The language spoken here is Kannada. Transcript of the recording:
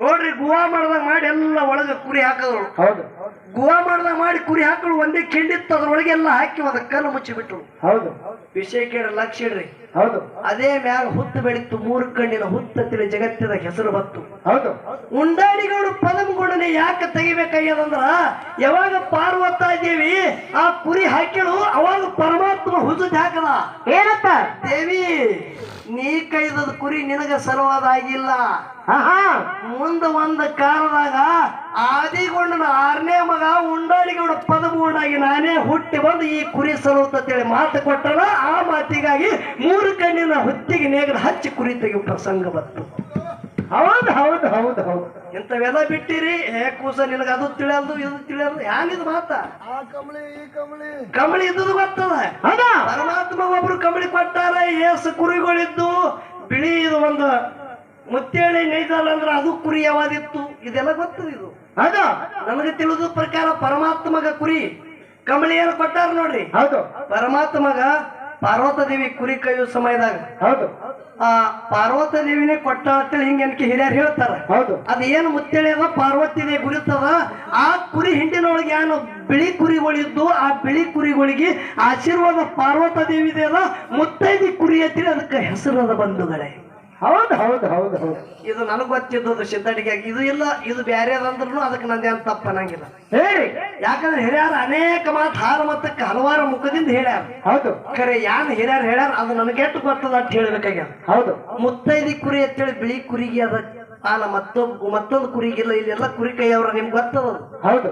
ನೋಡ್ರಿ ಗುವಾ ಮಾಡ್ದಾಗ ಮಾಡಿ ಎಲ್ಲ ಒಳಗೆ ಕುರಿ ಹಾಕದ್ರು ಹೌದು. ಗುವಾ ಮಾಡ್ದಾಗ ಮಾಡಿ ಕುರಿ ಹಾಕಳು ಒಂದೇ ಕಿಂಡಿತ್ತು ಅದ್ರೊಳಗೆ ಎಲ್ಲ ಹಾಕಿ ಅದ ಕಲ್ಲು ಮುಚ್ಚಿಬಿಟ್ರು. ಹೌದು. ವಿಷಯ ಕೇಳಿ ಲಕ್ಷ ಇಡ್ರಿ. ಹೌದು. ಅದೇ ಮ್ಯಾಗ ಹುತ್ತು ಬೆಳೀತು ಮೂರು ಕಣ್ಣಿನ ಹುತ್ತ ತಿಳಿ ಜಗತ್ತಿನ ಹೆಸರು ಬತ್ತು ಹೌದು. ಉಂಡಾಡಿಗಳು ಪದಮಗುಡನೆ ಯಾಕೆ ತೆಗಿಬೇಕಾಗ್ಯದಂದ್ರ ಯಾವಾಗ ಪಾರ್ವತಾ ದೇವಿ ಆ ಕುರಿ ಹಾಕಿಳು ಅವಾಗ ಪರಮಾತ್ಮ ಹುಸುದ್ ಹಾಕದ. ಏನಪ್ಪ? ದೇವಿ ನೀ ಕೈದ ಕುರಿ ನಿನಗ ಸಲುವಾದಾಗಿಲ್ಲ. ಮುಂದ ಒಂದ ಕಾಲದಾಗ ಆದಿಗೊಂಡನ ಆರನೇ ಮಗ ಉಂಡಾಡಿಗೌಡ ಪದಮೂಡಾಗಿ ನಾನೇ ಹುಟ್ಟಿ ಬಂದು ಈ ಕುರಿ ಸಲುತ್ತೇಳಿ ಮಾತು ಕೊಟ್ಟಳ ಆ ಮಾತಿಗಾಗಿ ಮೂರು ಕಣ್ಣಿನ ಹೊತ್ತಿಗೆ ನೇಗದ ಹಚ್ಚಿ ಕುರಿ ತೆಗೆ ಪ್ರಸಂಗ ಬಂತು. ಹೌದು ಹೌದು ಹೌದು. ಇಂಥವೆಲ್ಲ ಬಿಟ್ಟಿರಿ. ಹೇ ಕೂಸ ನಿನಗ ಅದು ತಿಳಿಯಲ್ದು ಇದು ತಿಳಿಯಲ್ದು. ಹ್ಯಾಂಗಿದ್ ಮಾತ? ಕಮಳಿ ಇದ್ದದು ಗೊತ್ತದ? ಹೌದಾ? ಪರಮಾತ್ಮ ಒಬ್ರು ಕಮಳಿ ಕೊಟ್ಟಾರ ಏಸು ಕುರಿಗಳಿದ್ದು ಬಿಳಿ ಇದು ಒಂದು ಮುತ್ತೇಳಿ ನೈದಲ್ಲ ಅಂದ್ರೆ ಅದು ಕುರಿ ಯಾವಾದಿತ್ತು ಇದೆಲ್ಲ ಗೊತ್ತದ ಇದು? ಅದ ನಮಗೆ ತಿಳಿದ ಪ್ರಕಾರ ಪರಮಾತ್ಮಗ ಕುರಿ. ಕಂಬಳಿ ಏನು ಕೊಟ್ಟಾರ ನೋಡ್ರಿ. ಹೌದು. ಪರಮಾತ್ಮಗ ಪಾರ್ವತ ದೇವಿ ಕುರಿ ಕೈಯೋ ಸಮಯದಾಗ ಹೌದು. ಆ ಪಾರ್ವತ ದೇವಿನೇ ಕೊಟ್ಟ ಅಂತೇಳಿ ಹಿಂಗೆ ಅನ್ಕೆ ಹಿರಿಯರು ಹೇಳ್ತಾರ. ಹೌದು. ಅದ ಏನು ಮುತ್ತೇಳಿ ಅದ ಪಾರ್ವತಿ ದೇವಿ ಗುರಿತದ ಆ ಕುರಿ ಹಿಂಡಿನೊಳಗೆ ಏನು ಬಿಳಿ ಕುರಿಗಳಿದ್ದು ಆ ಬಿಳಿ ಕುರಿಗಳಿಗೆ ಆಶೀರ್ವಾದ ಪಾರ್ವತ ದೇವಿದೆ ಅದ. ಮುತ್ತೈದಿ ಕುರಿ ಅಂತೇಳಿ ಅದಕ್ಕೆ ಹೆಸರದ ಬಂಧುಗಳೇ. ಹೌದು ಹೌದು ಹೌದು ಹೌದು. ಇದು ನನಗೆ ಗೊತ್ತಿದ್ದದು ಸಿದ್ಧಡಿಗೆ ಇದು ಇಲ್ಲ ಇದು ಬ್ಯಾರೆ ಅದಂದ್ರೂ ಅದಕ್ಕೆ ನಂದೇನು ತಪ್ಪ ಅನ್ನಂಗಿಲ್ಲ ಹೇಳಿ. ಯಾಕಂದ್ರೆ ಹಿರಿಯರ ಅನೇಕ ಮಾತು ಹಾರ ಮತ್ತಕ್ಕೆ ಹಲವಾರು ಮುಖದಿಂದ ಹೇಳ್ಯಾರ. ಹೌದು. ಖರೆ ಯಾನ್ ಹಿರಿಯರು ಹೇಳ್ಯಾರ ಅದು ನನಗೆಟ್ಟು ಗೊತ್ತದ ಅಂತ ಹೇಳ್ಬೇಕಾಗ್ಯದ. ಹೌದು. ಮುತ್ತೈದಿ ಕುರಿ ಅಂತೇಳಿ ಬಿಳಿ ಕುರಿಗೆ ಅದ. ಅಲ್ಲ ಮತ್ತೊಬ್ಬ ಮತ್ತೊಂದು ಕುರಿಗಿಲ್ಲ ಇಲ್ಲೆಲ್ಲ ಕುರಿ ಕೈಯವ್ರ ನಿಮ್ಗೆ ಗೊತ್ತದ ಹೌದು.